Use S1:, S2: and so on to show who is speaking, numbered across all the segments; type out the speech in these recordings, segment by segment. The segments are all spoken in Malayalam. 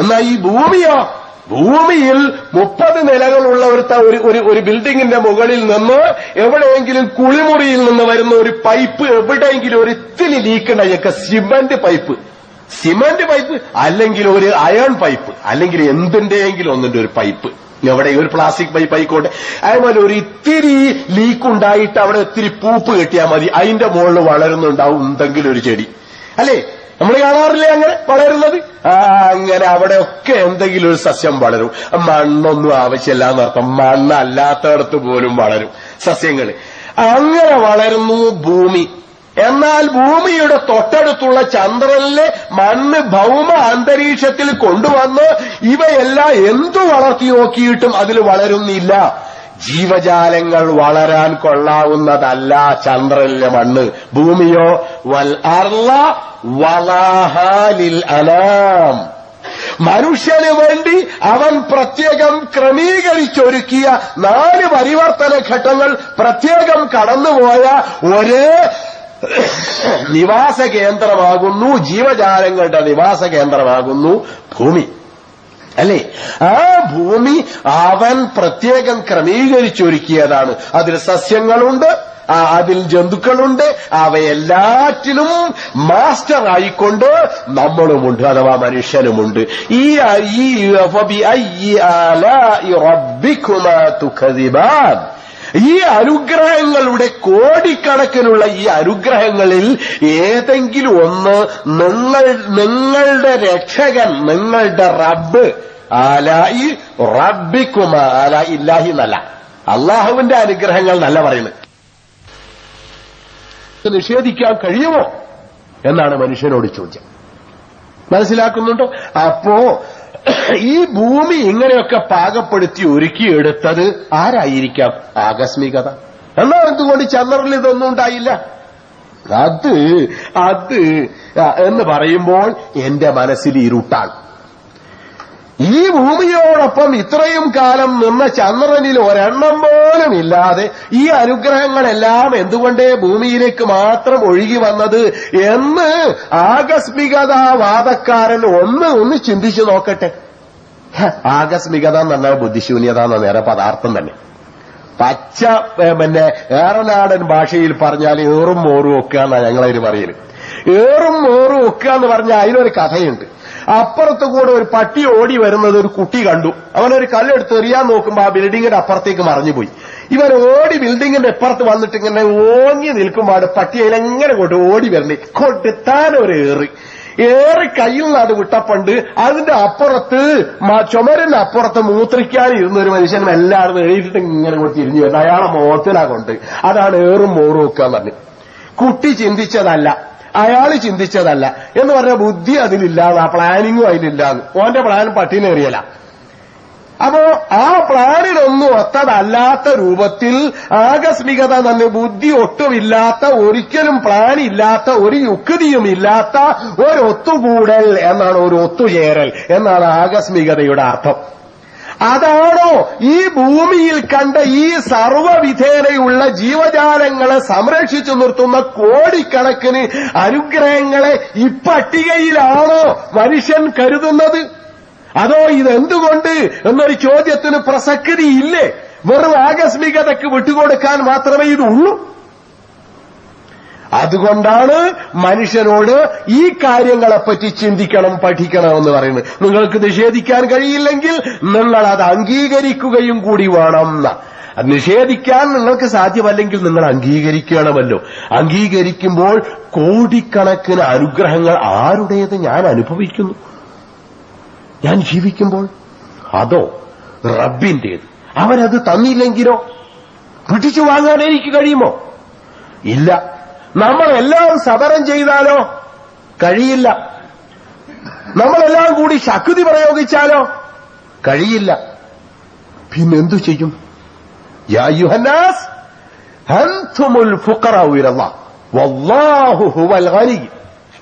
S1: എന്നാ ഈ ഭൂമിയോ? ഭൂമിയിൽ മുപ്പത് നിലകളുള്ള ഒരു ഒരു ഒരു ബിൽഡിങ്ങിന്റെ മുകളിൽ നിന്ന് എവിടെയെങ്കിലും കുളിമുറിയിൽ നിന്ന് വരുന്ന ഒരു പൈപ്പ് എവിടെയെങ്കിലും ഒരു ഇത്തിരി ലീക്കുണ്ടായൊക്കെ സിമന്റ് പൈപ്പ്. സിമന്റ് പൈപ്പ് അല്ലെങ്കിൽ ഒരു അയൺ പൈപ്പ് അല്ലെങ്കിൽ എന്തിന്റെയെങ്കിലും ഒന്നിന്റെ ഒരു പൈപ്പ്. എവിടെ ഒരു പ്ലാസ്റ്റിക് പൈപ്പ് ആയിക്കോട്ടെ. അതുപോലെ ഒരു ഇത്തിരി ലീക്ക് ഉണ്ടായിട്ട് അവിടെ ഒത്തിരി പൂപ്പ് കെട്ടിയാൽ മതി. അതിന്റെ മുകളിൽ വളരുന്നുണ്ടാവും എന്തെങ്കിലും ഒരു ചെടി. അല്ലേ? നമ്മൾ കാണാറില്ലേ അങ്ങനെ വളരുന്നത്? ആ അങ്ങനെ അവിടെയൊക്കെ എന്തെങ്കിലും ഒരു സസ്യം വളരും. മണ്ണൊന്നും ആവശ്യമില്ല എന്നർത്ഥം മണ്ണല്ലാത്തടത്ത് പോലും വളരും സസ്യങ്ങൾ. അങ്ങനെ വളരുന്നു ഭൂമി. എന്നാൽ ഭൂമിയുടെ തൊട്ടടുത്തുള്ള ചന്ദ്രനിലെ മണ്ണ് ഭൗമ അന്തരീക്ഷത്തിൽ കൊണ്ടുവന്ന് ഇവയെല്ലാം എന്തു വളർത്തി നോക്കിയിട്ടും അതിൽ വളരുന്നില്ല. ജീവജാലങ്ങൾ വളരാൻ കൊള്ളാവുന്നതല്ല ചന്ദ്രനിലെ മണ്ണ്. ഭൂമിയോ? വൽ വലാഹാലിൽ അനാം. മനുഷ്യന് വേണ്ടി അവൻ പ്രത്യേകം ക്രമീകരിച്ചൊരുക്കിയ നാല് പരിവർത്തന ഘട്ടങ്ങൾ പ്രത്യേകം കടന്നുപോയ ഒരേ നിവാസ കേന്ദ്രമാകുന്നു ജീവജാലങ്ങളുടെ നിവാസ കേന്ദ്രമാകുന്നു ഭൂമി. അല്ലേ? ആ ഭൂമി അവൻ പ്രത്യേകം ക്രമീകരിച്ചൊരുക്കിയതാണ്. അതിൽ സസ്യങ്ങളുണ്ട് അതിൽ ജന്തുക്കളുണ്ട് അവയെല്ലാറ്റിലും മാസ്റ്റർ ആയിക്കൊണ്ട് നമ്മളുമുണ്ട് അഥവാ മനുഷ്യനുമുണ്ട്. ഈ ഈ അനുഗ്രഹങ്ങളുടെ കോടിക്കണക്കിനുള്ള ഈ അനുഗ്രഹങ്ങളിൽ ഏതെങ്കിലും ഒന്ന് നിങ്ങൾ നിങ്ങളുടെ രക്ഷകൻ നിങ്ങളുടെ റബ്ബ് ആലായി റബ്ബിക്കുമ ആല ഇല്ലാഹി എന്നല്ല. അള്ളാഹുവിന്റെ അനുഗ്രഹങ്ങൾ നല്ല പറയുന്നത്. നിഷേധിക്കാൻ കഴിയുമോ എന്നാണ് മനുഷ്യനോട് ചോദ്യം. മനസ്സിലാക്കുന്നുണ്ടോ? അപ്പോ ഈ ഭൂമി ഇങ്ങനെയൊക്കെ പാകപ്പെടുത്തി ഒരുക്കിയെടുത്തത് ആരായിരിക്കാം? ആകസ്മികത. എന്നാൽ എന്തുകൊണ്ട് ചന്ദ്രനിൽ ഇതൊന്നും ഉണ്ടായില്ല? അത് അത് എന്ന് പറയുമ്പോൾ എന്റെ മനസ്സിൽ ഇരുട്ടാണ്. ഈ ഭൂമിയോടൊപ്പം ഇത്രയും കാലം നിന്ന ചന്ദ്രനിൽ ഒരെണ്ണം പോലും ഇല്ലാതെ ഈ അനുഗ്രഹങ്ങളെല്ലാം എന്തുകൊണ്ടേ ഭൂമിയിലേക്ക് മാത്രം ഒഴുകി വന്നത് എന്ന് ആകസ്മികതാവാദക്കാരൻ ഒന്ന് ഒന്ന് ചിന്തിച്ചു നോക്കട്ടെ. ആകസ്മികത എന്ന് പറഞ്ഞാൽ ബുദ്ധിശൂന്യത എന്ന നേരെ പദാർത്ഥം തന്നെ. പച്ച പിന്നെ ഏറനാടൻ ഭാഷയിൽ പറഞ്ഞാൽ ഏറും മോറും ഒക്കെ എന്നാണ് ഞങ്ങളതിന് പറയൽ. ഏറും മോറും ഒക്കെ എന്ന് പറഞ്ഞാൽ അതിനൊരു കഥയുണ്ട്. അപ്പുറത്ത് കൂടെ ഒരു പട്ടി ഓടി വരുന്നത് ഒരു കുട്ടി കണ്ടു. അവനെ ഒരു കല്ലെടുത്ത് എറിയാൻ നോക്കുമ്പോൾ ആ ബിൽഡിങ്ങിന്റെ അപ്പുറത്തേക്ക് മറിഞ്ഞുപോയി. ഇവൻ ഓടി ബിൽഡിങ്ങിന്റെ അപ്പുറത്ത് വന്നിട്ട് ഇങ്ങനെ ഓങ്ങി നിൽക്കുമ്പോൾ പട്ടി അതിലെങ്ങനെ കൊണ്ട് ഓടി വരണേ കൊടുത്താൻ ഒരു ഏറി. ഏറി കയ്യിൽ നിന്ന് അത് വിട്ടപ്പണ്ട് അതിന്റെ അപ്പുറത്ത് ചുമരന്റെ അപ്പുറത്ത് മൂത്രിക്കാൻ ഇരുന്ന ഒരു മനുഷ്യൻ എല്ലാവരും എഴുതിയിട്ട് ഇങ്ങനെ കൂടി തിരിഞ്ഞു വരുന്നത് അയാളെ മോത്തിനാ കൊണ്ട്. അതാണ് ഏറും മോറും ഒക്കെ പറഞ്ഞു. കുട്ടി ചിന്തിച്ചതല്ല. അയാൾ ചിന്തിച്ചതല്ല. എന്ന് പറഞ്ഞ ബുദ്ധി അതിലില്ലാന്ന് ആ പ്ലാനിങ്ങും അതിലില്ലാന്ന് ഓന്റെ പ്ലാൻ പട്ടിനെ എറിയല. അപ്പോ ആ പ്ലാനിനൊന്നും ഒത്തതല്ലാത്ത രൂപത്തിൽ ആകസ്മികത തന്നെ ബുദ്ധി ഒട്ടുമില്ലാത്ത ഒരിക്കലും പ്ലാൻ ഇല്ലാത്ത ഒരു യുക്തിയും ഇല്ലാത്ത ഒരു ഒത്തുകൂടൽ എന്നാണ് ഒരു ഒത്തുചേരൽ എന്നാണ് ആകസ്മികതയുടെ അർത്ഥം. അതാണോ ഈ ഭൂമിയിൽ കണ്ട ഈ സർവവിധേനയുള്ള ജീവജാലങ്ങളെ സംരക്ഷിച്ചു നിർത്തുന്ന കോടിക്കണക്കിന് അനുഗ്രഹങ്ങളെ ഈ പട്ടികയിലാണോ മനുഷ്യൻ കരുതുന്നത്? അതോ ഇതെന്തുകൊണ്ട് എന്നൊരു ചോദ്യത്തിന് പ്രസക്തി ഇല്ലേ വെറും ആകസ്മികതയ്ക്ക് വിട്ടുകൊടുക്കാൻ മാത്രമേ ഇതുള്ളൂ. അതുകൊണ്ടാണ് മനുഷ്യനോട് ഈ കാര്യങ്ങളെപ്പറ്റി ചിന്തിക്കണം പഠിക്കണം എന്ന് പറയുന്നത്. നിങ്ങൾക്ക് നിഷേധിക്കാൻ കഴിയില്ലെങ്കിൽ നിങ്ങൾ അത് അംഗീകരിക്കുകയും കൂടി വേണം. നിഷേധിക്കാൻ നിങ്ങൾക്ക് സാധ്യമല്ലെങ്കിൽ നിങ്ങൾ അംഗീകരിക്കണമല്ലോ. അംഗീകരിക്കുമ്പോൾ കോടിക്കണക്കിന് അനുഗ്രഹങ്ങൾ ആരുടേത് ഞാൻ അനുഭവിക്കുന്നു? ഞാൻ ജീവിക്കുമ്പോൾ? അതോ റബ്ബിന്റേത്? അവനത് തന്നില്ലെങ്കിലോ? പിടിച്ചു വാങ്ങാൻ എനിക്ക് കഴിയുമോ? ഇല്ല. നമ്മളെല്ലാം സമരം ചെയ്താലോ? കഴിയില്ല. നമ്മളെല്ലാം കൂടി ശക്തി പ്രയോഗിച്ചാലോ? കഴിയില്ല. പിന്നെന്തു ചെയ്യും? യാ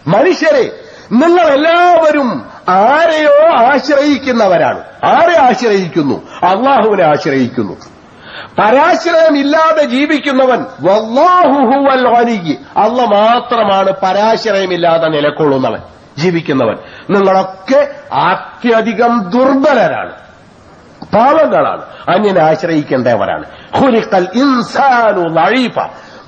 S1: മനുഷ്യരെ നിങ്ങൾ എല്ലാവരും ആരെയോ ആശ്രയിക്കുന്നവരാണ്. ആരെ ആശ്രയിക്കുന്നു? അള്ളാഹുവിനെ ആശ്രയിക്കുന്നു. പരാശ്രയമില്ലാതെ ജീവിക്കുന്നവൻ അല്ല മാത്രമാണ് പരാശ്രയമില്ലാതെ നിലകൊള്ളുന്നവൻ ജീവിക്കുന്നവൻ. നിങ്ങളൊക്കെ അത്യധികം ദുർബലരാണ് പാവങ്ങളാണ് അന്യനെ ആശ്രയിക്കേണ്ടവരാണ്. ഹുലിക്കൽ ഇൻസാനു ലഴീഫ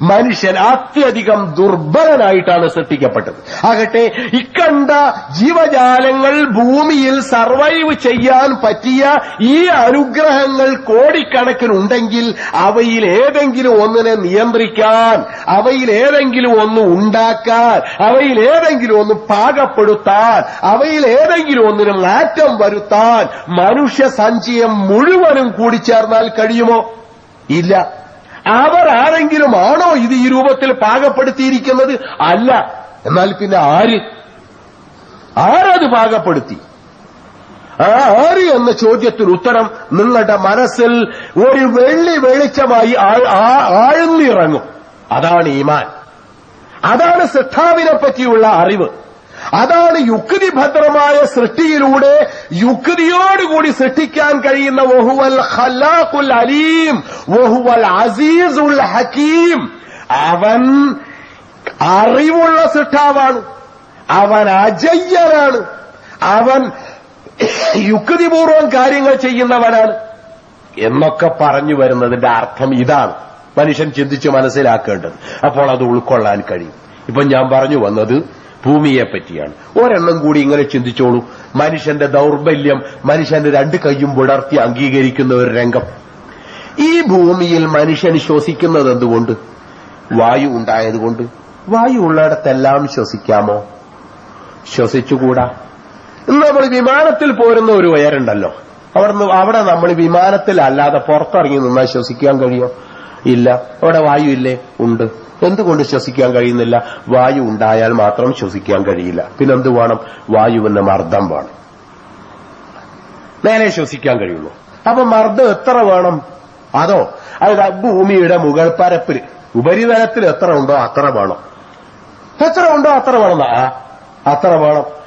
S1: മനുഷ്യൻ അത്യധികം ദുർബലനായിട്ടാണ് സൃഷ്ടിക്കപ്പെട്ടത്. ആകട്ടെ ഇക്കണ്ട ജീവജാലങ്ങൾ ഭൂമിയിൽ സർവൈവ് ചെയ്യാൻ പറ്റിയ ഈ അനുഗ്രഹങ്ങൾ കോടിക്കണക്കിനുണ്ടെങ്കിൽ അവയിൽ ഏതെങ്കിലും ഒന്നിനെ നിയന്ത്രിക്കാൻ അവയിൽ ഏതെങ്കിലും ഒന്ന് ഉണ്ടാക്കാൻ അവയിൽ ഏതെങ്കിലും ഒന്ന് പാകപ്പെടുത്താൻ അവയിൽ ഏതെങ്കിലും ഒന്നിന് മാറ്റം വരുത്താൻ മനുഷ്യ സഞ്ചയം മുഴുവനും കൂടിച്ചേർന്നാൽ കഴിയുമോ? ഇല്ല. അവർ ആരെങ്കിലും ആണോ ഇത് ഈ രൂപത്തിൽ പാകപ്പെടുത്തിയിരിക്കുന്നത്? അല്ല. എന്നാൽ പിന്നെ ആര്? ആരത് പാകപ്പെടുത്തി? ആ ആര് എന്ന ചോദ്യത്തിന് ഉത്തരം നിങ്ങളുടെ മനസ്സിൽ ഒരു വെള്ളി വെളിച്ചമായി ആഴ്ന്നിറങ്ങും. അതാണ് ഈമാൻ. അതാണ് സിദ്ധാവിനെ പറ്റിയുള്ള അറിവ്. അതാണ് യുക്തിഭദ്രമായ സൃഷ്ടിയിലൂടെ യുക്തിയോടുകൂടി സൃഷ്ടിക്കാൻ കഴിയുന്ന വഹുവൽ ഖലാഖുൽ അലീം വഹുവൽ അസീസുൽ ഹക്കീം. അവൻ അറിവുള്ള സൃഷ്ടാവാണ്. അവൻ അജയ്യനാണ്. അവൻ യുക്തിപൂർവം കാര്യങ്ങൾ ചെയ്യുന്നവനാണ്. എന്നൊക്കെ പറഞ്ഞു വരുന്നതിന്റെ അർത്ഥം ഇതാണ്. മനുഷ്യൻ ചിന്തിച്ച് മനസ്സിലാക്കേണ്ടത്. അപ്പോൾ അത് ഉൾക്കൊള്ളാൻ കഴിയും. ഇപ്പൊ ഞാൻ പറഞ്ഞു വന്നത് ഭൂമിയെ പറ്റിയാണ് ഒരെണ്ണം കൂടി ഇങ്ങനെ ചിന്തിച്ചോളൂ. മനുഷ്യന്റെ ദൗർബല്യം മനുഷ്യന്റെ രണ്ട് കൈയും വിടർത്തി അംഗീകരിക്കുന്ന ഒരു രംഗം. ഈ ഭൂമിയിൽ മനുഷ്യൻ ശ്വസിക്കുന്നത് എന്തുകൊണ്ട്? വായു ഉണ്ടായതുകൊണ്ട് വായു ഉള്ളിടത്തെല്ലാം ശ്വസിക്കാമോ? ശ്വസിച്ചുകൂടാ. നമ്മൾ വിമാനത്തിൽ പോരുന്ന ഒരു ഉയരുണ്ടല്ലോ. അവിടുന്ന് അവിടെ നമ്മൾ വിമാനത്തിൽ അല്ലാതെ പുറത്തിറങ്ങി നിന്നാൽ ശ്വസിക്കാൻ കഴിയോ. ഇല്ല. അവിടെ വായു ഇല്ലേ ഉണ്ട്. എന്തുകൊണ്ട് ശ്വസിക്കാൻ കഴിയുന്നില്ല? വായു ഉണ്ടായാൽ മാത്രം ശ്വസിക്കാൻ കഴിയില്ല. പിന്നെ എന്ത് വേണം? വായുവിന് മർദ്ദം വേണം. നേരെ ശ്വസിക്കാൻ കഴിയുള്ളൂ. അപ്പൊ മർദ്ദം എത്ര വേണം? അതോ അത് ഭൂമിയുടെ മുകൾ പരപ്പിൽ ഉപരിതലത്തിൽ എത്ര ഉണ്ടോ അത്ര വേണം. എത്ര ഉണ്ടോ അത്ര വേണം അത്ര വേണം.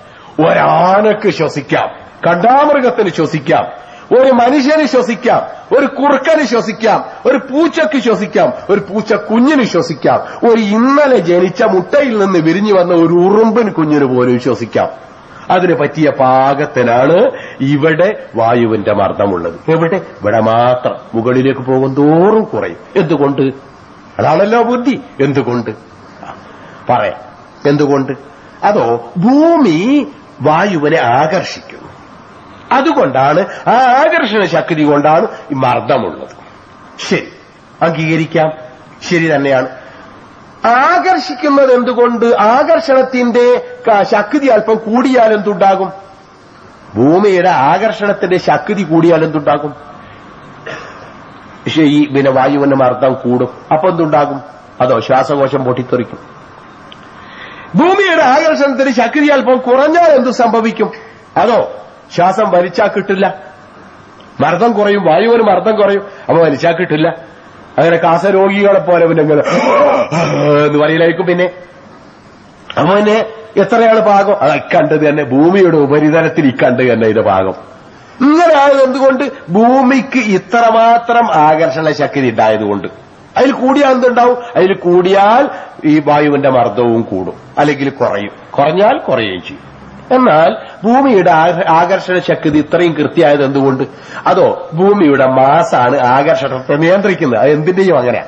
S1: ഒരാനക്ക് ശ്വസിക്കാം. കണ്ടാമൃഗത്തിന് ശ്വസിക്കാം. ഒരു മനുഷ്യന് ശ്വസിക്കാം ഒരു കുറുക്കന് ശ്വസിക്കാം ഒരു പൂച്ചക്ക് ശ്വസിക്കാം ഒരു പൂച്ച കുഞ്ഞിന് ശ്വസിക്കാം ഒരു ഇന്നലെ ജനിച്ച മുട്ടയിൽ നിന്ന് വിരിഞ്ഞു വന്ന ഒരു ഉറുമ്പൻ കുഞ്ഞിന് പോലും ശ്വസിക്കാം. അതിന് പറ്റിയ പാകത്തിനാണ് ഇവിടെ വായുവിന്റെ മർദ്ദമുള്ളത്. എവിടെ? ഇവിടെ മാത്രം. മുകളിലേക്ക് പോകും തോറും കുറയും. എന്തുകൊണ്ട്? അതാണല്ലോ ബുദ്ധി. എന്തുകൊണ്ട്? പറയാം. എന്തുകൊണ്ട്? അതോ ഭൂമി വായുവിനെ ആകർഷിക്കുന്നു. അതുകൊണ്ടാണ് ആ ആകർഷണ ശക്തി കൊണ്ടാണ് ഈ മർദ്ദമുള്ളത്. ശരി അംഗീകരിക്കാം. ശരി തന്നെയാണ്. ആകർഷിക്കുന്നത് എന്തുകൊണ്ട് ആകർഷണത്തിന്റെ ശക്തി അല്പം കൂടിയാൽ എന്തുണ്ടാകും? ഭൂമിയുടെ ആകർഷണത്തിന്റെ ശക്തി കൂടിയാൽ എന്തുണ്ടാകും? ഈ പിന്നെ വായുവിന്റെ മർദ്ദം കൂടും. അപ്പൊ എന്തുണ്ടാകും? അതോ ശ്വാസകോശം പൊട്ടിത്തെറിക്കും. ഭൂമിയുടെ ആകർഷണത്തിന് ശക്തി അല്പം കുറഞ്ഞാൽ എന്ത് സംഭവിക്കും? അതോ ശ്വാസം വലിച്ചാൽ കിട്ടില്ല. മർദ്ദം കുറയും വായുവിന് മർദ്ദം കുറയും അപ്പൊ വലിച്ചാൽ കിട്ടില്ല. അങ്ങനെ കാസരോഗികളെ പോലെ പിന്നെ എന്ന് പറയില്ലായിരിക്കും പിന്നെ. അപ്പൊ പിന്നെ എത്രയാണ് പാകം? അത് ഇക്കണ്ടത് തന്നെ ഭൂമിയുടെ ഉപരിതലത്തിൽ ഇക്കണ്ട് തന്നെ ഇത് പാകം. ഇങ്ങനെ ആയത് എന്തുകൊണ്ട്? ഭൂമിക്ക് ഇത്രമാത്രം ആകർഷണ ശക്തി ഉണ്ടായതുകൊണ്ട് അതിൽ കൂടിയാൽ എന്തുണ്ടാവും? അതിൽ കൂടിയാൽ ഈ വായുവിന്റെ മർദ്ദവും കൂടും അല്ലെങ്കിൽ കുറയും. കുറഞ്ഞാൽ കുറയുകയും ചെയ്യും. എന്നാൽ ഭൂമിയുടെ ആകർഷണ ശക്തി ഇത്രയും കൃത്യമായത് എന്തുകൊണ്ട്? അതോ ഭൂമിയുടെ മാസാണ് ആകർഷണത്തെ നിയന്ത്രിക്കുന്നത്? അത് എന്തിന്റെയും അങ്ങനെയാ.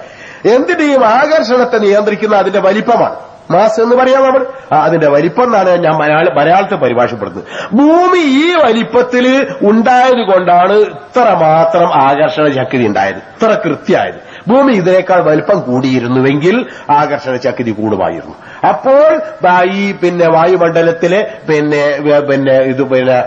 S1: എന്തിന്റെയും ആകർഷണത്തെ നിയന്ത്രിക്കുന്ന അതിന്റെ വലിപ്പമാണ്. മാസ് എന്ന് പറയാം നമ്മൾ. അതിന്റെ വലിപ്പം എന്നാണ് ഞാൻ മലയാള മലയാളത്തെ പരിഭാഷപ്പെടുന്നത് ഭൂമി ഈ വലിപ്പത്തിൽ ഉണ്ടായത് കൊണ്ടാണ് ഇത്ര മാത്രം ആകർഷണ ശക്തി ഉണ്ടായത്. ഇത്ര കൃത്യമായത്. ഭൂമി ഇതിനേക്കാൾ വലിപ്പം കൂടിയിരുന്നുവെങ്കിൽ ആകർഷണ ശക്തി കൂടുമായിരുന്നു. അപ്പോൾ ഈ പിന്നെ വായുമണ്ഡലത്തിലെ പിന്നെ പിന്നെ ഇത് പിന്നെ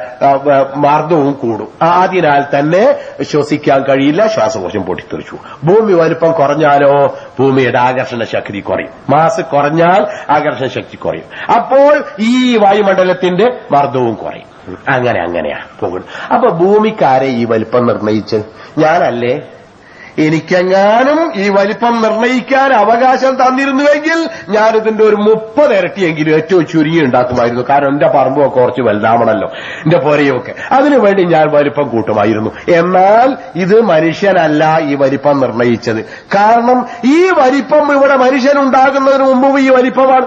S1: മർദ്ദവും കൂടും. അതിനാൽ തന്നെ ശ്വസിക്കാൻ കഴിയില്ല ശ്വാസകോശം പൊട്ടിത്തെറിച്ചു. ഭൂമി വലിപ്പം കുറഞ്ഞാലോ ഭൂമിയുടെ ആകർഷണ ശക്തി കുറയും. മാസ് കുറഞ്ഞാൽ ആകർഷണ ശക്തി കുറയും. അപ്പോൾ ഈ വായുമണ്ഡലത്തിന്റെ മർദ്ദവും കുറയും. അങ്ങനെ അങ്ങനെയാ പോകുന്നത്. അപ്പൊ ഭൂമിക്കാരെ ഈ വലിപ്പം നിർണയിച്ച് ഞാനല്ലേ? എനിക്കെങ്ങാനും ഈ വലിപ്പം നിർണയിക്കാൻ അവകാശം തന്നിരുന്നുവെങ്കിൽ ഞാനിതിന്റെ ഒരു മുപ്പത് ഇരട്ടിയെങ്കിലും ഏറ്റവും ചുരുങ്ങി ഉണ്ടാക്കുമായിരുന്നു. കാരണം എന്റെ പറമ്പൊക്കെ കുറച്ച് വലുതാവണല്ലോ. എന്റെ പൊരയൊക്കെ. അതിനുവേണ്ടി ഞാൻ വലിപ്പം കൂട്ടുമായിരുന്നു. എന്നാൽ ഇത് മനുഷ്യനല്ല ഈ വലിപ്പം നിർണയിച്ചത്. കാരണം ഈ വലിപ്പം ഇവിടെ മനുഷ്യൻ ഉണ്ടാകുന്നതിന് മുമ്പ് ഈ വലിപ്പമാണ്.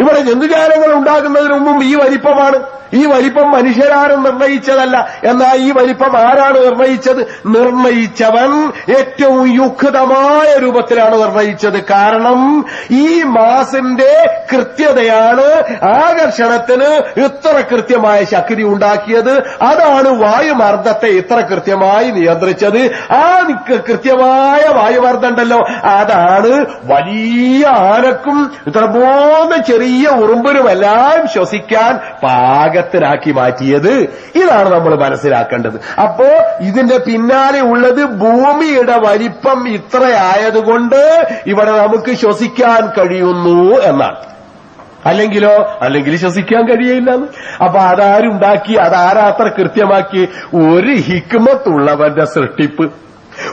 S1: ഇവിടെ ജന്തുജാലങ്ങൾ ഉണ്ടാകുന്നതിന് മുമ്പും ഈ വലിപ്പമാണ്. ഈ വലിപ്പം മനുഷ്യരാരും നിർണയിച്ചതല്ല. എന്നാൽ ഈ വലിപ്പം ആരാണ് നിർണയിച്ചത്? നിർണയിച്ചവൻ ഏറ്റവും യുക്തമായ രൂപത്തിലാണ് നിർണയിച്ചത്. കാരണം ഈ മാസിന്റെ കൃത്യതയാണ് ആകർഷണത്തിന് ഇത്ര കൃത്യമായ ശക്തി ഉണ്ടാക്കിയത്. അതാണ് വായുമർദ്ദത്തെ ഇത്ര കൃത്യമായി നിയന്ത്രിച്ചത്. ആ കൃത്യമായ വായുമർദ്ദം ഉണ്ടല്ലോ. അതാണ് വലിയ ആനക്കും ഇത്ര പോലെ ചെറിയ ഉറുമ്പിനുമെല്ലാം ശ്വസിക്കാൻ പാകത്തിനാക്കി മാറ്റിയത്. ഇതാണ് നമ്മൾ മനസ്സിലാക്കേണ്ടത്. അപ്പോ ഇതിന്റെ പിന്നാലെ ഉള്ളത് ഭൂമിയുടെ വലിപ്പം ഇത്രയായതുകൊണ്ട് ഇവിടെ നമുക്ക് ശ്വസിക്കാൻ കഴിയുന്നു എന്നാണ്. അല്ലെങ്കിലോ അല്ലെങ്കിൽ ശ്വസിക്കാൻ കഴിയില്ല അപ്പൊ അതാരുണ്ടാക്കി അതാരാ അത്ര കൃത്യമാക്കി? ഒരു ഹിക്മത്തുള്ളവന്റെ സൃഷ്ടിപ്പ്.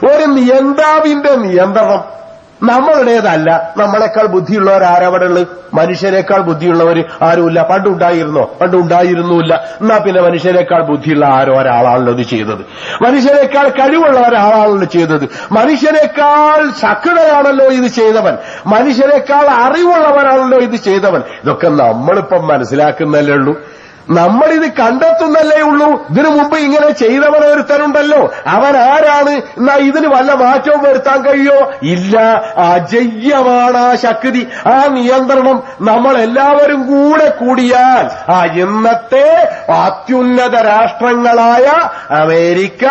S1: ഒരു നിയന്താവിന്റെ നിയന്ത്രണം. നമ്മളുടേതല്ല. നമ്മളെക്കാൾ ബുദ്ധിയുള്ളവർ ആരവിടെ ഉള്ളത്? മനുഷ്യരെക്കാൾ ബുദ്ധിയുള്ളവർ ആരുമില്ല. പണ്ടുണ്ടായിരുന്നോ? പണ്ടുണ്ടായിരുന്നില്ല എന്നാ പിന്നെ മനുഷ്യരെക്കാൾ ബുദ്ധിയുള്ള ആരോ ഒരാളാണല്ലോ ഇത് ചെയ്തത്. മനുഷ്യരെക്കാൾ കഴിവുള്ള ഒരാളാണല്ലോ ചെയ്തത്. മനുഷ്യരെക്കാൾ ശക്തയാണല്ലോ ഇത് ചെയ്തവൻ. മനുഷ്യരെക്കാൾ അറിവുള്ളവരാണല്ലോ ഇത് ചെയ്തവൻ. ഇതൊക്കെ നമ്മളിപ്പം മനസ്സിലാക്കുന്നല്ലേ ഉള്ളൂ. നമ്മളിത് കണ്ടെത്തുന്നല്ലേ ഉള്ളൂ. ഇതിനു മുമ്പ് ഇങ്ങനെ ചെയ്തവൻ ഒരുത്തനുണ്ടല്ലോ. അവൻ ആരാണ്? എന്നാ ഇതിന് വല്ല മാറ്റവും വരുത്താൻ കഴിയോ? ഇല്ല. അജയ്യമാണ് ആ ശക്തി ആ നിയന്ത്രണം. നമ്മൾ എല്ലാവരും കൂടെ കൂടിയാൽ ആ ഇന്നത്തെ അത്യുന്നത രാഷ്ട്രങ്ങളായ അമേരിക്ക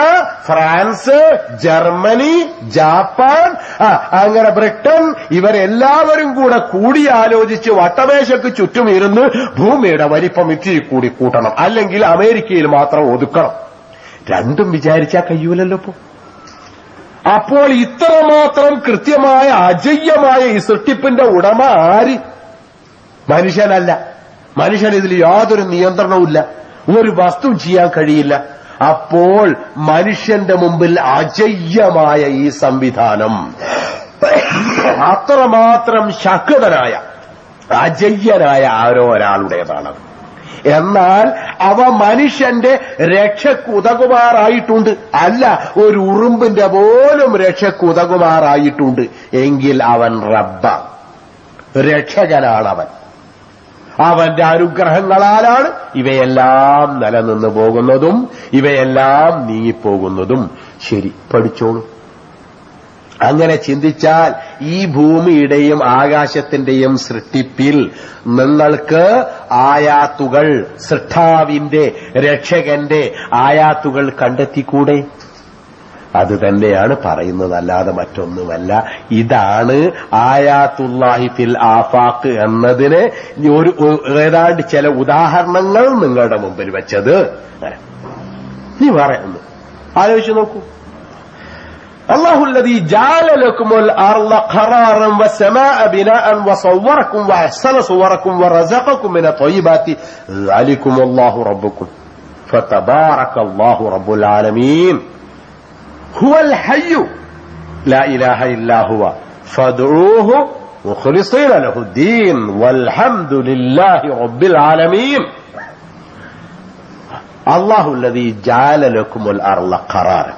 S1: ഫ്രാൻസ് ജർമ്മനി ജാപ്പാൻ അങ്ങനെ ബ്രിട്ടൻ ഇവരെല്ലാവരും കൂടെ കൂടിയാലോചിച്ച് വട്ടമേശയ്ക്ക് ചുറ്റും ഇരുന്ന് ഭൂമിയുടെ വലിപ്പം ഇത്തിരി കൂടി കൂട്ടണം. അല്ലെങ്കിൽ അമേരിക്കയിൽ മാത്രം ഒതുക്കണം. രണ്ടും വിചാരിച്ചാൽ കഴിയൂലല്ലോ ഇപ്പോ. അപ്പോൾ ഇത്രമാത്രം കൃത്യമായ അജയ്യമായ ഈ സൃഷ്ടിപ്പിന്റെ ഉടമ ആര്? മനുഷ്യനല്ല. മനുഷ്യൻ ഇതിൽ യാതൊരു നിയന്ത്രണവുമില്ല. ഒരു വസ്തു ചെയ്യാൻ കഴിയില്ല. അപ്പോൾ മനുഷ്യന്റെ മുമ്പിൽ അജയ്യമായ ഈ സംവിധാനം. അത്രമാത്രം ശക്തനായ അജയ്യനായ ആരോ ഒരാളുടേതാണത് എന്നാൽ അവ മനുഷ്യന്റെ രക്ഷക്കുതകുമാറായിട്ടുണ്ട്. അല്ല ഒരു ഉറുമ്പിന്റെ പോലും രക്ഷക്കുതകുമാറായിട്ടുണ്ട്. എങ്കിൽ അവൻ റബ്ബ. രക്ഷകനാണവൻ. അവന്റെ അനുഗ്രഹങ്ങളാലാണ് ഇവയെല്ലാം നിലനിന്ന് പോകുന്നതും ഇവയെല്ലാം നീങ്ങിപ്പോകുന്നതും. ശരി പഠിച്ചോളൂ. അങ്ങനെ ചിന്തിച്ചാൽ ഈ ഭൂമിയുടെയും ആകാശത്തിന്റെയും സൃഷ്ടിപ്പിൽ നിങ്ങൾക്ക് ആയാത്തുകൾ സൃഷ്ടാവിന്റെ രക്ഷകന്റെ ആയാത്തുകൾ കണ്ടെത്തിക്കൂടെ? അത് തന്നെയാണ് പറയുന്നത്. അല്ലാതെ മറ്റൊന്നുമല്ല. ഇതാണ് ആയാത്തുല്ലാഹി ഫിൽ ആഫാക്ക് എന്നതിന് ഒരു ഏതാണ്ട് ചില ഉദാഹരണങ്ങൾ നിങ്ങളുടെ മുമ്പിൽ വെച്ചത്. നീ പറയുന്നു ആലോചിച്ച് നോക്കൂ. الله الذي جعل لكم الأرض قرارا والسماء بناء وصوركم وأحسن صوركم ورزقكم من الطيبات. ذلكم الله ربكم. فتبارك الله رب العالمين. هو الحي. لا إله إلا هو. فادعوه مخلصين له الدين. والحمد لله رب العالمين. الله الذي جعل لكم الأرض قرارا.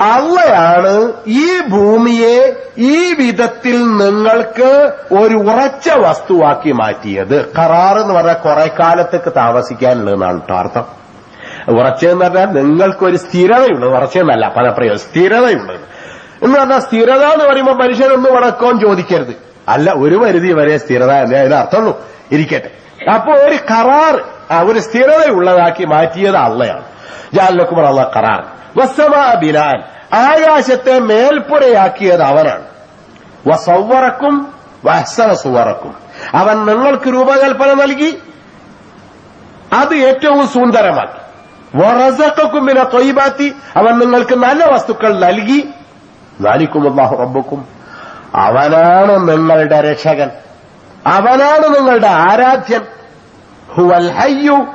S1: അള്ളയാണ് ഈ ഭൂമിയെ ഈ വിധത്തിൽ നിങ്ങൾക്ക് ഒരു ഉറച്ച വസ്തുവാക്കി മാറ്റിയത്. കറാർ എന്ന് പറഞ്ഞാൽ കുറെ കാലത്തേക്ക് താമസിക്കാനുള്ളതെന്നാണ് അർത്ഥം. ഉറച്ചെന്ന് പറഞ്ഞാൽ നിങ്ങൾക്കൊരു സ്ഥിരതയുള്ളത്. ഉറച്ചെന്നല്ല പദപ്രയോഗം. സ്ഥിരതയുള്ളത്. എന്ന് പറഞ്ഞാൽ സ്ഥിരത എന്ന് പറയുമ്പോൾ മനുഷ്യനൊന്നും വടക്കോൻ ചോദിക്കരുത്. അല്ല ഒരു പരിധി വരെ സ്ഥിരത എന്നേ അതിന് അർത്ഥമുള്ളൂ. ഇരിക്കട്ടെ. അപ്പൊ ഒരു കറാർ ഒരു സ്ഥിരതയുള്ളതാക്കി മാറ്റിയത് അള്ളയാണ്. ജാലക്കുമർ അള്ള കറാർ വസമാ ബിലാൻ ആകാശത്തെ മേൽപ്പുരയാക്കിയത് അവനാണ്. വസവറക്കും വഹസന സുവറക്കും. അവൻ നിങ്ങൾക്ക് രൂപകൽപ്പന നൽകി. അത് ഏറ്റവും സുന്ദരമാക്കി. വറസക്കും പിന്നെ തൊയ്ബാത്തി. അവൻ നിങ്ങൾക്ക് നല്ല വസ്തുക്കൾ നൽകി. നാലിക്കും അള്ളാഹു അവനാണ് നിങ്ങളുടെ രക്ഷകൻ. അവനാണ് നിങ്ങളുടെ ആരാധ്യൻ. ഹുവൽ ഹയ്യു.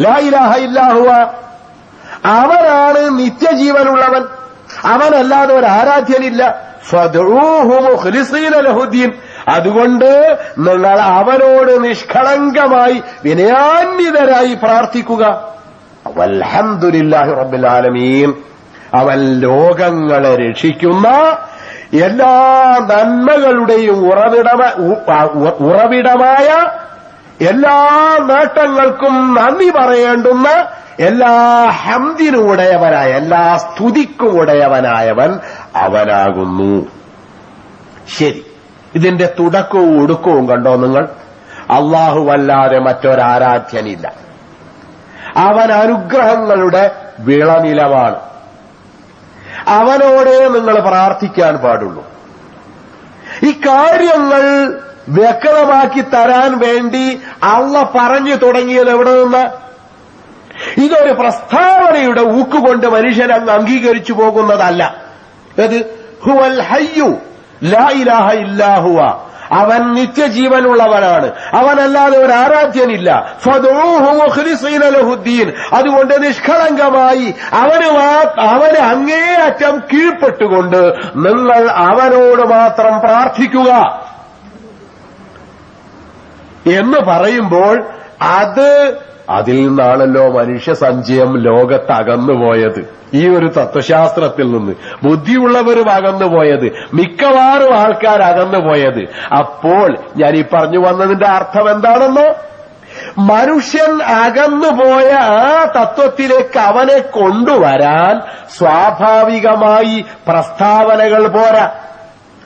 S1: ലാ ഇലാഹ ഇല്ലാ ഹുവ അവനാണ് നിത്യജീവനുള്ളവൻ. അവനല്ലാതെ ഒരു ആരാധ്യനില്ല ലഹുദ്ദീൻ. അതുകൊണ്ട് നിങ്ങൾ അവനോട് നിഷ്കളങ്കമായി വിനയാന്വിതരായി പ്രാർത്ഥിക്കുക. വൽഹംദുലില്ലാഹി റബ്ബിൽ ആലമീൻ. അവൻ ലോകങ്ങളെ രക്ഷിക്കുന്ന എല്ലാ നന്മകളുടെയും ഉറവിടമായ എല്ലാ നേട്ടങ്ങൾക്കും നന്ദി പറയേണ്ടുന്ന എല്ലാ ഹംദിനും ഉടയവനായ എല്ലാ സ്തുതിക്കും ഉടയവനായവൻ അവനാകുന്നു. ശരി. ഇതിന്റെ തുടക്കവും ഒടുക്കവും കണ്ടോ നിങ്ങൾ? അള്ളാഹുവല്ലാതെ മറ്റൊരാരാധ്യനില്ല. അവൻ അനുഗ്രഹങ്ങളുടെ വിളനിലമാണ് അവനോടേ നിങ്ങൾ പ്രാർത്ഥിക്കാൻ പാടുള്ളൂ. ഈ കാര്യങ്ങൾ വ്യക്തമാക്കി തരാൻ വേണ്ടി അള്ള പറഞ്ഞു തുടങ്ങിയത് എവിടെ നിന്ന്? ഇതൊരു പ്രസ്താവനയുടെ ഊക്കുകൊണ്ട് മനുഷ്യൻ അങ്ങ് അംഗീകരിച്ചു പോകുന്നതല്ല. അത് ഹുവൽ ഹയ്യു ലാ ഇലാഹ ഇല്ലാഹുവ അവൻ നിത്യജീവനുള്ളവനാണ്. അവനല്ലാതെ ഒരു ആരാധ്യനില്ല. അതുകൊണ്ട് നിഷ്കളങ്കമായി അവന് അവന് അങ്ങേയറ്റം കീഴ്പ്പെട്ടുകൊണ്ട് നിങ്ങൾ അവനോട് മാത്രം പ്രാർത്ഥിക്കുക. എന്ന് പറയുമ്പോൾ അത് അതിൽ നിന്നാണല്ലോ മനുഷ്യ സഞ്ചയം ലോകത്ത് അകന്നുപോയത്. ഈ ഒരു തത്വശാസ്ത്രത്തിൽ നിന്ന് ബുദ്ധിയുള്ളവരും അകന്നുപോയത് മിക്കവാറും ആൾക്കാർ അകന്നുപോയത്. അപ്പോൾ ഞാൻ ഈ പറഞ്ഞു വന്നതിന്റെ അർത്ഥം എന്താണെന്നോ? മനുഷ്യൻ അകന്നുപോയ ആ തത്വത്തിലേക്ക് അവനെ കൊണ്ടുവരാൻ സ്വാഭാവികമായി പ്രസ്താവനകൾ പോരാ.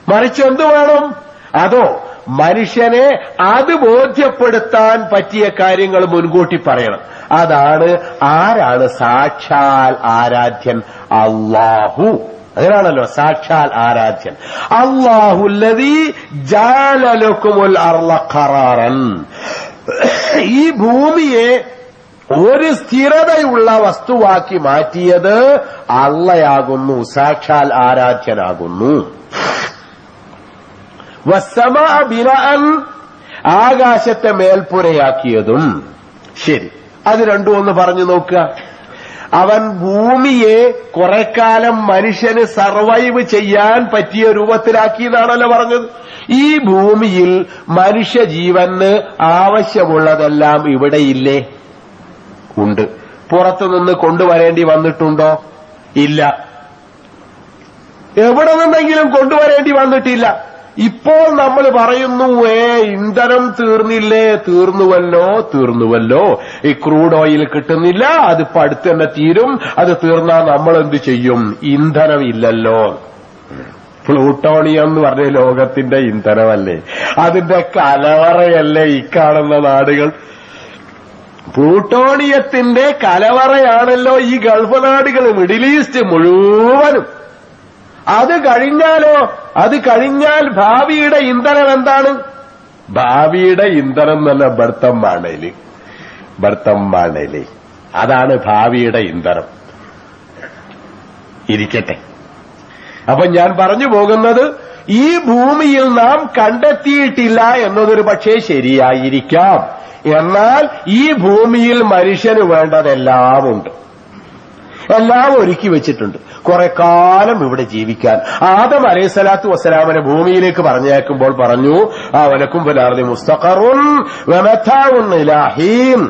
S1: മറിച്ച് എന്തു വേണം? അതോ മനുഷ്യനെ അത് ബോധ്യപ്പെടുത്താൻ പറ്റിയ കാര്യങ്ങൾ മുൻകൂട്ടി പറയണം. അതാണ് ആരാണ് സാക്ഷാൽ ആരാധ്യൻ? അള്ളാഹു അങ്ങനെയാണല്ലോ സാക്ഷാൽ ആരാധ്യൻ. അള്ളാഹുല്ലതി ജാലലുക്കുമുൽ അർള ഖറാറൻ. ഈ ഭൂമിയെ ഒരു സ്ഥിരതയുള്ള വസ്തുവാക്കി മാറ്റിയത് അള്ളയാകുന്നു സാക്ഷാൽ ആരാധ്യനാകുന്നു. വസ്സമ ബിരാൻ ആകാശത്തെ മേൽപ്പുരയാക്കിയതും. ശരി. അത് രണ്ടും ഒന്ന് പറഞ്ഞു നോക്കുക. അവൻ ഭൂമിയെ കുറെ കാലം മനുഷ്യന് സർവൈവ് ചെയ്യാൻ പറ്റിയ രൂപത്തിലാക്കിയതാണല്ലോ പറഞ്ഞത്. ഈ ഭൂമിയിൽ മനുഷ്യ ജീവന് ആവശ്യമുള്ളതെല്ലാം ഇവിടെയില്ലേ ഉണ്ട്. പുറത്തുനിന്ന് കൊണ്ടുവരേണ്ടി വന്നിട്ടുണ്ടോ? ഇല്ല. എവിടെ നിന്നെങ്കിലും കൊണ്ടുവരേണ്ടി വന്നിട്ടില്ല. ഇപ്പോൾ നമ്മൾ പറയുന്നു ഏ ഇന്ധനം തീർന്നില്ലേ? തീർന്നുവല്ലോ തീർന്നുവല്ലോ. ഈ ക്രൂഡ് ഓയിൽ കിട്ടുന്നില്ല അത് ഇപ്പൊ അടുത്ത് തന്നെ തീരും അത് തീർന്നാൽ നമ്മൾ എന്ത് ചെയ്യും? ഇന്ധനം ഇല്ലല്ലോ. പ്ലൂട്ടോണിയം എന്ന് പറഞ്ഞ ലോകത്തിന്റെ ഇന്ധനമല്ലേ? അതിന്റെ കലവറയല്ലേ ഈ കാണുന്ന നാടുകൾ? പ്ലൂട്ടോണിയത്തിന്റെ കലവറയാണല്ലോ ഈ ഗൾഫ് നാടുകൾ മിഡിൽ ഈസ്റ്റ് മുഴുവനും. അത് കഴിഞ്ഞാലോ? അത് കഴിഞ്ഞാൽ ഭാവിയുടെ ഇന്ധനം എന്താണ്? ഭാവിയുടെ ഇന്ധനം എന്നല്ല ബർത്തമ്മാണേൽ ബർത്തമ്മാണേൽ അതാണ് ഭാവിയുടെ ഇന്ധനം. ഇരിക്കട്ടെ. അപ്പൊ ഞാൻ പറഞ്ഞു പോകുന്നത് ഈ ഭൂമിയിൽ നാം കണ്ടെത്തിയിട്ടില്ല എന്നതൊരു പക്ഷേ ശരിയായിരിക്കാം. എന്നാൽ ഈ ഭൂമിയിൽ മനുഷ്യന് വേണ്ടതെല്ലാം ഉണ്ട് എല്ലാം ഒരുക്കി വെച്ചിട്ടുണ്ട്. കുറെ കാലം ഇവിടെ ജീവിക്കാൻ. ആദം അലൈഹി സ്വലാത്തു വസ്സലാമനെ ഭൂമിയിലേക്ക് പറഞ്ഞേക്കുമ്പോൾ പറഞ്ഞു അവനക്കും പുലാർതി ഇലാഹീൻ.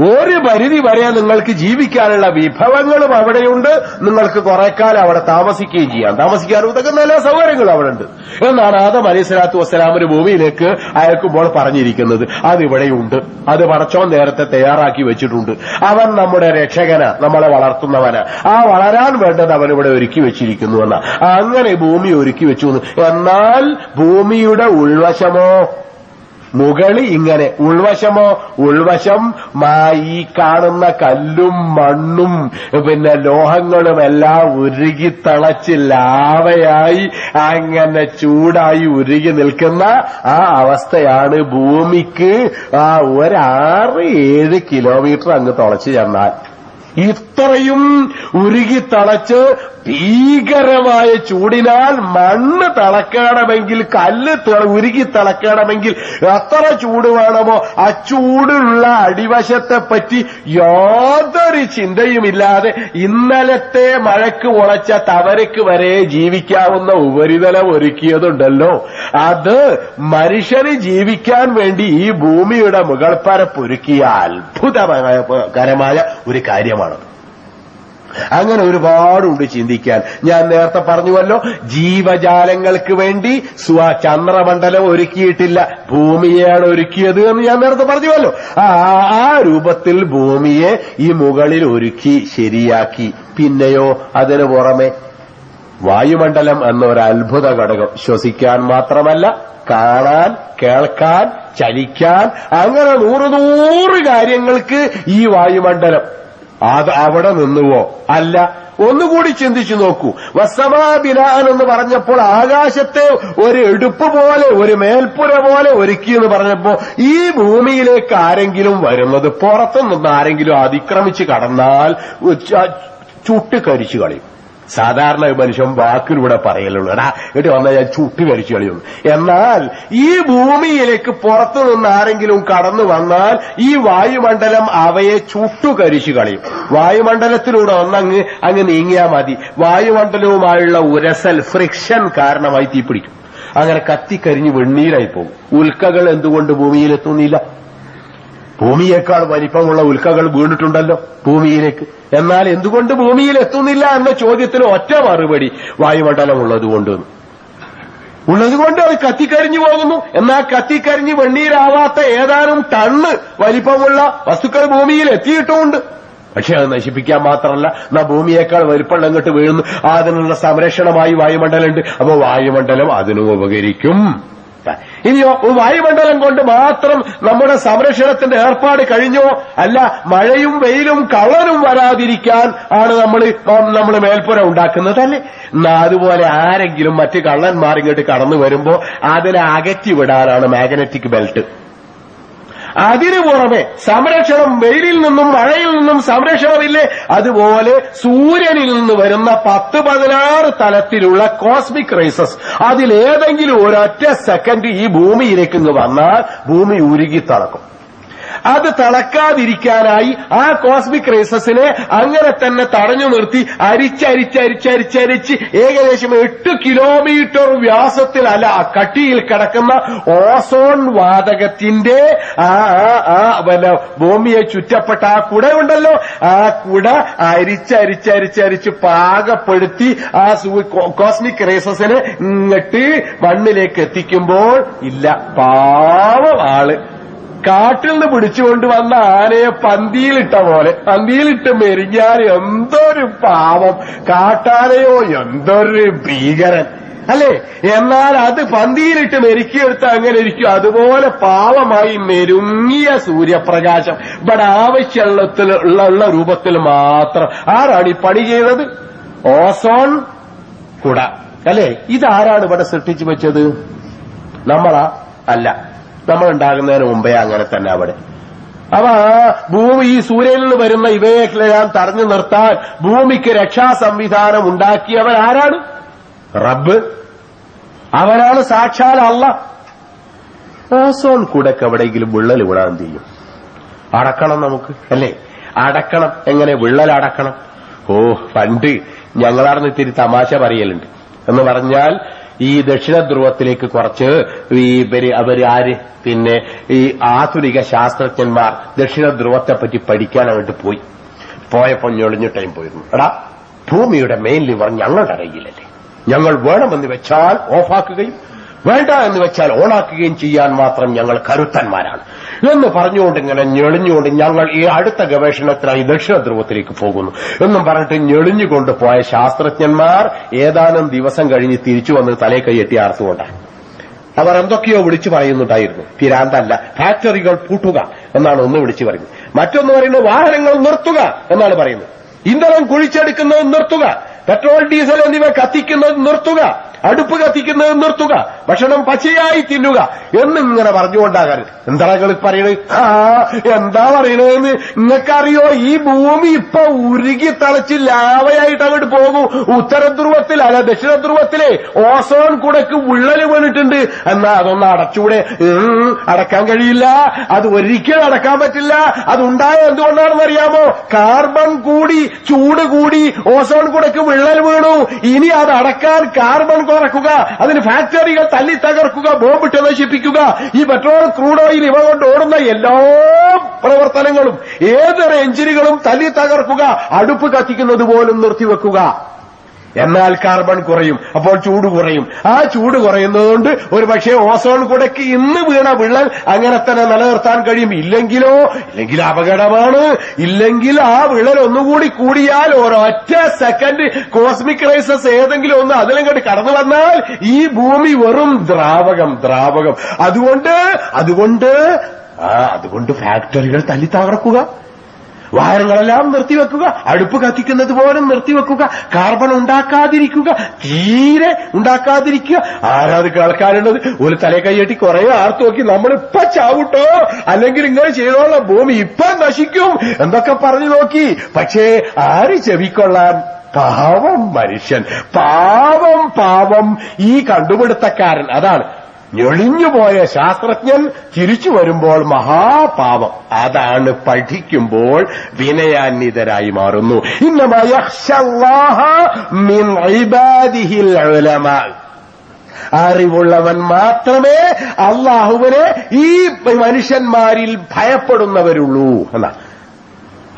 S1: ഒരു പരിധി വരെ നിങ്ങൾക്ക് ജീവിക്കാനുള്ള വിഭവങ്ങളും അവിടെയുണ്ട്. നിങ്ങൾക്ക് കുറെ കാലം അവിടെ താമസിക്കുകയും ചെയ്യാം. താമസിക്കാനും ഇതൊക്കെ നല്ല സൗകര്യങ്ങളും അവിടെ ഉണ്ട് എന്നാണ് ആദം അലി സ്വലാത്തു വസ്സലാമിന് ഭൂമിയിലേക്ക് അയക്കുമ്പോൾ പറഞ്ഞിരിക്കുന്നത്. അതിവിടെയുണ്ട് അത് പടച്ചോൻ നേരത്തെ തയ്യാറാക്കി വെച്ചിട്ടുണ്ട്. അവൻ നമ്മുടെ രക്ഷകന. നമ്മളെ വളർത്തുന്നവന്. ആ വളരാൻ വേണ്ടത് അവൻ ഇവിടെ ഒരുക്കി വെച്ചിരിക്കുന്നു എന്ന. അങ്ങനെ ഭൂമി ഒരുക്കി വെച്ചു എന്ന്. എന്നാൽ ഭൂമിയുടെ ഉൾവശമോ മുകളി ഇങ്ങനെ ഉൾവശമോ ഉൾവശം ഈ കാണുന്ന കല്ലും മണ്ണും പിന്നെ ലോഹങ്ങളും എല്ലാം ഉരുകി തളച്ച് ലാവയായി അങ്ങനെ ചൂടായി ഉരുകി നിൽക്കുന്ന ആ അവസ്ഥയാണ് ഭൂമിക്ക് ആ ഒരാറ് ഏഴ് കിലോമീറ്റർ അങ്ങ് തുളച്ചു ചെന്നാൽ. ഇത്രയും ഉരുകി തളച്ച് ഭീകരമായ ചൂടിനാൽ മണ്ണ് തിളക്കണമെങ്കിൽ കല്ല് ഉരുകി തിളക്കണമെങ്കിൽ എത്ര ചൂട് വേണമോ ആ ചൂടുള്ള അടിവശത്തെ പറ്റി യാതൊരു ചിന്തയുമില്ലാതെ ഇന്നലത്തെ മഴക്ക് മുളച്ച തവരക്ക് വരെ ജീവിക്കാവുന്ന ഉപരിതലം ഒരുക്കിയതുണ്ടല്ലോ. അത് മനുഷ്യന് ജീവിക്കാൻ വേണ്ടി ഈ ഭൂമിയുടെ മുകൾപ്പരപ്പൊരുക്കിയ അത്ഭുതകരമായ ഒരു കാര്യമാണ് അങ്ങനെ ഒരുപാടുണ്ട് ചിന്തിക്കാൻ. ഞാൻ നേരത്തെ പറഞ്ഞുവല്ലോ ജീവജാലങ്ങൾക്ക് വേണ്ടി സ്വ ചന്ദ്രമണ്ഡലം ഒരുക്കിയിട്ടില്ല. ഭൂമിയാണ് ഒരുക്കിയത് എന്ന് ഞാൻ നേരത്തെ പറഞ്ഞുവല്ലോ. ആ രൂപത്തിൽ ഭൂമിയെ ഈ മുകളിൽ ഒരുക്കി ശരിയാക്കി. പിന്നെയോ അതിനു പുറമെ വായുമണ്ഡലം എന്ന ഒരു അത്ഭുത ഘടകം. ശ്വസിക്കാൻ മാത്രമല്ല കാണാൻ കേൾക്കാൻ ചലിക്കാൻ അങ്ങനെ നൂറ് നൂറ് കാര്യങ്ങൾക്ക് ഈ വായുമണ്ഡലം അത് അവിടെ നിന്നുവോ? അല്ല. ഒന്നുകൂടി ചിന്തിച്ചു നോക്കൂ. വസമാബിനാൻ എന്ന് പറഞ്ഞപ്പോൾ ആകാശത്തെ ഒരു എടുപ്പ് പോലെ ഒരു മേൽപ്പുര പോലെ ഒരുക്കി എന്ന് പറഞ്ഞപ്പോ ഈ ഭൂമിയിലേക്ക് ആരെങ്കിലും വരുന്നത് പുറത്തുനിന്ന് ആരെങ്കിലും അതിക്രമിച്ച് കടന്നാൽ ചുട്ട് കരിച്ചു കളയും. സാധാരണ മനുഷ്യൻ വാക്കിലൂടെ പറയലുള്ളൂ. എടാ എന്നിട്ട് വന്നാൽ ഞാൻ ചുട്ടി കരിച്ചു കളിയുള്ളൂ. എന്നാൽ ഈ ഭൂമിയിലേക്ക് പുറത്തു നിന്ന് ആരെങ്കിലും കടന്നു വന്നാൽ ഈ വായുമണ്ഡലം അവയെ ചുട്ടു കരിച്ചു കളയും. വായുമണ്ഡലത്തിലൂടെ ഒന്നങ്ങ് അങ്ങ് നീങ്ങിയാൽ മതി. വായുമണ്ഡലവുമായുള്ള ഉരസൽ ഫ്രിക്ഷൻ കാരണമായി തീപിടിക്കും അങ്ങനെ കത്തിക്കരിഞ്ഞ് വെണ്ണീരായി പോകും. ഉൽക്കകൾ എന്തുകൊണ്ട് ഭൂമിയിലെത്തുന്നില്ല? ഭൂമിയേക്കാൾ വലിപ്പമുള്ള ഉൽക്കകൾ വീണിട്ടുണ്ടല്ലോ ഭൂമിയിലേക്ക്. എന്നാൽ എന്തുകൊണ്ട് ഭൂമിയിൽ എത്തുന്നില്ല എന്ന ചോദ്യത്തിന് ഒറ്റ മറുപടി വായുമണ്ഡലം ഉള്ളതുകൊണ്ട് ഉള്ളതുകൊണ്ട് അത് കത്തിക്കരിഞ്ഞു പോകുന്നു. എന്നാൽ കത്തിക്കരിഞ്ഞ് വെണ്ണീരാവാത്ത ഏതാനും ടണ്ണ് വലിപ്പമുള്ള വസ്തുക്കൾ ഭൂമിയിൽ എത്തിയിട്ടുമുണ്ട് പക്ഷെ അത് നശിപ്പിക്കാൻ മാത്രമല്ല എന്നാ ഭൂമിയേക്കാൾ വലിപ്പള്ളം ഇങ്ങോട്ട് വീഴുന്നു. അതിനുള്ള സംരക്ഷണമായി വായുമണ്ഡലമുണ്ട്. അപ്പോൾ വായുമണ്ഡലം അതിനും ഉപകരിക്കും. ഇനിയോ വായുമണ്ഡലം കൊണ്ട് മാത്രം നമ്മുടെ സംരക്ഷണത്തിന്റെ ഏർപ്പാട് കഴിഞ്ഞോ? അല്ല മഴയും വെയിലും കള്ളനും വരാതിരിക്കാൻ ആണ് നമ്മൾ നമ്മൾ മേൽപ്പുര ഉണ്ടാക്കുന്നത് അല്ലേ എന്നാ അതുപോലെ ആരെങ്കിലും മറ്റ് കള്ളന്മാർ ഇങ്ങോട്ട് കടന്നു വരുമ്പോ അതിനെ അകറ്റി വിടാനാണ് മാഗ്നറ്റിക് ബെൽറ്റ് അതിനു പുറമെ സംരക്ഷണം വെയിലിൽ നിന്നും മഴയിൽ നിന്നും സംരക്ഷണമില്ലേ? അതുപോലെ സൂര്യനിൽ നിന്ന് വരുന്ന പത്ത് പതിനാറ് തലത്തിലുള്ള കോസ്മിക് റേസസ്. അതിലേതെങ്കിലും ഒരൊറ്റ സെക്കൻഡ് ഈ ഭൂമിയിലേക്ക് വന്നാൽ ഭൂമി ഉരുകി തളക്കും. അത് തളക്കാതിരിക്കാനായി ആ കോസ്മിക് റേസസിനെ അങ്ങനെ തന്നെ തടഞ്ഞു നിർത്തി അരിച്ചരിച്ചരിച്ചരിച്ചരിച്ച് ഏകദേശം എട്ട് കിലോമീറ്റർ വ്യാസത്തിൽ അല്ല കട്ടിയിൽ കിടക്കുന്ന ഓസോൺ വാതകത്തിന്റെ ആ ഭൂമിയെ ചുറ്റപ്പെട്ട ആ കുട ഉണ്ടല്ലോ ആ കുട അരിച്ചരിച്ചരിച്ചരിച്ച് പാകപ്പെടുത്തി ആ കോസ്മിക് റേസസിനെ ഇങ്ങട്ട് മണ്ണിലേക്ക് എത്തിക്കുമ്പോൾ ഇല്ല പാവം ആൾ. കാട്ടിൽ നിന്ന് പിടിച്ചുകൊണ്ട് വന്ന ആനയെ പന്തിയിലിട്ട പോലെ പന്തിയിലിട്ട് മെരിഞ്ഞാൽ എന്തൊരു പാവം. കാട്ടാനയോ എന്തൊരു ഭീകരൻ. അല്ലേ? എന്നാൽ അത് പന്തിയിലിട്ട് മെരുക്കിയെടുത്ത് അങ്ങനെ ഇരിക്കും. അതുപോലെ പാവമായി മെരുങ്ങിയ സൂര്യപ്രകാശം ഇവിടെ ആവശ്യമുള്ള ഉള്ള രൂപത്തിൽ മാത്രം. ആരാണ് ഈ പണി ചെയ്തത്? ഓസോൺ കുട. അല്ലേ? ഇതാരാണ് ഇവിടെ സൃഷ്ടിച്ചു വെച്ചത്? നമ്മളാ? അല്ല. നമ്മൾ ഉണ്ടാകുന്നതിന് മുമ്പേ അങ്ങനെ തന്നെ അവിടെ. അവ ഭൂമി ഈ സൂര്യനിൽ നിന്ന് വരുന്ന ഇവയെല്ലാം തടഞ്ഞു നിർത്താൻ ഭൂമിക്ക് രക്ഷാ സംവിധാനം ഉണ്ടാക്കിയവൻ ആരാണ് റബ്ബ്. അവനാണ് സാക്ഷാൽ അല്ല ഓസോൺ കൂടൊക്കെ എവിടെയെങ്കിലും വിള്ളൽ വിടാൻ ചെയ്യും? അടക്കണം നമുക്ക് അല്ലേ? അടക്കണം. എങ്ങനെ? വിള്ളൽ അടക്കണം. ഓ പണ്ട് ഞങ്ങളാർന്ന് ഇത്തിരി തമാശ പറയലുണ്ട്. എന്ന് പറഞ്ഞാൽ ഈ ദക്ഷിണ ധ്രുവത്തിലേക്ക് കുറച്ച് ഈ അവർ ആര്? പിന്നെ ഈ ആധുനിക ശാസ്ത്രജ്ഞന്മാർ ദക്ഷിണ ധ്രുവത്തെ പറ്റി പഠിക്കാനായിട്ട് പോയി. പോയപ്പോ ഞൊളിഞ്ഞ ടൈം പോയിരുന്നു. എടാ ഭൂമിയുടെ മെയിൻ ലിവർ ഞങ്ങളുടെ അറിയില്ലല്ലേ ഞങ്ങൾ വേണമെന്ന് വെച്ചാൽ ഓഫാക്കുകയും വേണ്ട എന്ന് വെച്ചാൽ ഓണാക്കുകയും ചെയ്യാൻ മാത്രം ഞങ്ങൾ കരുത്തന്മാരാണ്. എന്ന് പറഞ്ഞുകൊണ്ട് ഇങ്ങനെ ഞെളിഞ്ഞുകൊണ്ട് ഞങ്ങൾ ഈ അടുത്ത ഗവേഷണത്തിനായി ദക്ഷിണ ധ്രുവത്തിലേക്ക് പോകുന്നു. എന്നും പറഞ്ഞിട്ട് ഞെളിഞ്ഞുകൊണ്ട് പോയ ശാസ്ത്രജ്ഞന്മാർ ഏതാനും ദിവസം കഴിഞ്ഞ് തിരിച്ചു വന്ന് തലേ കൈയെത്തി ആർത്തുകൊണ്ടാണ് അവർ എന്തൊക്കെയോ വിളിച്ചു പറയുന്നുണ്ടായിരുന്നു. തീരാന്തല്ല ഫാക്ടറികൾ പൂട്ടുക എന്നാണ് ഒന്ന് വിളിച്ചു പറയുന്നത്. മറ്റൊന്ന് പറയുന്നത് വാഹനങ്ങൾ നിർത്തുക എന്നാണ് പറയുന്നത്. ഇന്ധനം കുഴിച്ചെടുക്കുന്നത് നിർത്തുക പെട്രോൾ ഡീസൽ എന്നിവ കത്തിക്കുന്നത് നിർത്തുക. അടുപ്പ് കത്തിക്കുന്നത് നിർത്തുക. ഭക്ഷണം പച്ചയായി തിന്നുക. എന്നിങ്ങനെ പറഞ്ഞുകൊണ്ടാകാൻ. എന്താ നിങ്ങൾ പറയണത്? ആ എന്താ പറയണതെന്ന് നിങ്ങൾക്കറിയോ? ഈ ഭൂമി ഇപ്പൊ ഉരുകി തളച്ച് ലാവയായിട്ട് അങ്ങോട്ട് പോകും ഉത്തര ധ്രുവത്തിൽ അല്ല ദക്ഷിണ ധ്രുവത്തിലെ ഓസോൺ കുടക്ക് ഉള്ളൽ വീണിട്ടുണ്ട്. എന്നാ അതൊന്ന് അടച്ചൂടെ. അടക്കാൻ കഴിയില്ല. അത് ഒരിക്കലും അടക്കാൻ പറ്റില്ല. അതുണ്ടായ എന്തുകൊണ്ടാണെന്ന് അറിയാമോ കാർബൺ കൂടി ചൂട് കൂടി ഓസോൺ കുടക്ക് വിള്ളൽ വീണു. ഇനി അത് അടക്കാൻ കാർബൺ കുറക്കുക. അതിന് ഫാക്ടറികൾ തല്ലി തകർക്കുക ബോംബിട്ട് നശിപ്പിക്കുക ഈ പെട്രോൾ ക്രൂഡ് ഓയിൽ ഇവ കൊണ്ട് ഓടുന്ന എല്ലാ പ്രവർത്തനങ്ങളും ഏതൊരു എഞ്ചിനുകളും തല്ലി തകർക്കുക അടുപ്പ് കത്തിക്കുന്നത് പോലും നിർത്തിവെക്കുക. എന്നാൽ കാർബൺ കുറയും അപ്പോൾ ചൂട് കുറയും. ആ ചൂട് കുറയുന്നതുകൊണ്ട് ഒരു പക്ഷേ ഓസോൺ കുടയ്ക്ക് ഇന്ന് വീണ വിള്ളൽ അങ്ങനെ തന്നെ നിലനിർത്താൻ കഴിയും. ഇല്ലെങ്കിലോ? ഇല്ലെങ്കിൽ അപകടമാണ്. ഇല്ലെങ്കിൽ ആ വിള്ളൽ ഒന്നുകൂടി കൂടിയാൽ ഒരൊറ്റ സെക്കൻഡ് കോസ്മിക് റൈസസ് ഏതെങ്കിലും ഒന്ന് അതിലങ്ങോട്ട് കടന്നു വന്നാൽ ഈ ഭൂമി വെറും ദ്രാവകം ദ്രാവകം. അതുകൊണ്ട് അതുകൊണ്ട് അതുകൊണ്ട് ഫാക്ടറികൾ തല്ലി തകർക്കുക. വാഹനങ്ങളെല്ലാം നിർത്തിവെക്കുക അടുപ്പ് കത്തിക്കുന്നത് പോലും നിർത്തിവെക്കുക കാർബൺ ഉണ്ടാക്കാതിരിക്കുക തീരെ ഉണ്ടാക്കാതിരിക്കുക. ആരാത് കേൾക്കാനുള്ളത് ഒരു തലേ കൈയ്യട്ടി കുറെ ആർത്തു നോക്കി നമ്മൾ ഇപ്പൊ ചാവൂട്ടോ? അല്ലെങ്കിൽ ഇങ്ങനെ ചെയ്തോളാം. ഭൂമി ഇപ്പൊ നശിക്കും. എന്തൊക്കെ പറഞ്ഞു നോക്കി? പക്ഷേ ആര് ചെവിക്കൊള്ളാൻ? പാവം മനുഷ്യൻ. പാവം പാവം ഈ കണ്ടുപിടുത്തക്കാരൻ. അതാണ് ഞെളിഞ്ഞുപോയ ശാസ്ത്രജ്ഞൻ തിരിച്ചു വരുമ്പോൾ മഹാപാപം. അതാണ് പഠിക്കുമ്പോൾ വിനയാന്വിതരായി മാറുന്നു. അറിവുള്ളവൻ മാത്രമേ അള്ളാഹുവിനെ ഈ മനുഷ്യന്മാരിൽ ഭയപ്പെടുന്നവരുള്ളൂ എന്നാ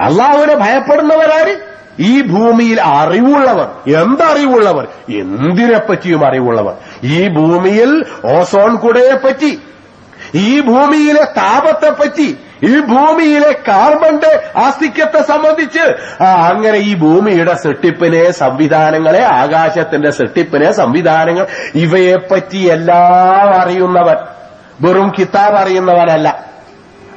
S1: അള്ളാഹുവിനെ ഭയപ്പെടുന്നവരാര്? ഈ ഭൂമിയിൽ അറിവുള്ളവർ എന്തറിവുള്ളവർ എന്തിനെപ്പറ്റിയും അറിവുള്ളവർ? ഈ ഭൂമിയിൽ ഓസോൺ കുടയെപ്പറ്റി ഈ ഭൂമിയിലെ താപത്തെപ്പറ്റി ഈ ഭൂമിയിലെ കാർബന്റെ ആസ്തിക്യത്തെ സംബന്ധിച്ച് അങ്ങനെ ഈ ഭൂമിയുടെ സൃഷ്ടിപ്പിനെ സംവിധാനങ്ങളെ ആകാശത്തിന്റെ സൃഷ്ടിപ്പിനെ സംവിധാനങ്ങൾ ഇവയെപ്പറ്റി എല്ലാം അറിയുന്നവൻ വെറും കിതാബ് അറിയുന്നവനല്ല.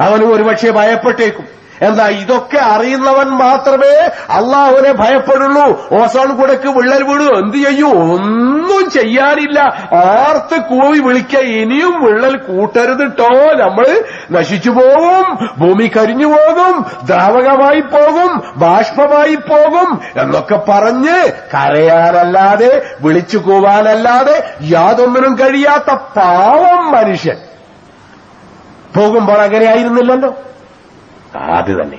S1: അവനും ഒരുപക്ഷെ ഭയപ്പെട്ടേക്കും. എന്താ ഇതൊക്കെ അറിയുന്നവൻ മാത്രമേ അള്ളാഹുവിനെ ഭയപ്പെടുള്ളൂ? ഓസോൺ കുടക്ക് വിള്ളൽ വീണു. എന്ത് ചെയ്യൂ? ഒന്നും ചെയ്യാനില്ല. ആർത്ത് കൂവി വിളിക്ക. ഇനിയും വിള്ളൽ കൂട്ടരുതിട്ടോ നമ്മൾ നശിച്ചു പോകും. ഭൂമി കരിഞ്ഞു പോകും. ദ്രാവകമായി പോകും. ബാഷ്പമായി പോകും. എന്നൊക്കെ പറഞ്ഞ് കരയാനല്ലാതെ വിളിച്ചു കൂവാനല്ലാതെ യാതൊന്നിനും കഴിയാത്ത പാവം മനുഷ്യൻ. പോകുമ്പോൾ അങ്ങനെ ആയിരുന്നില്ലല്ലോ. അത് തന്നെ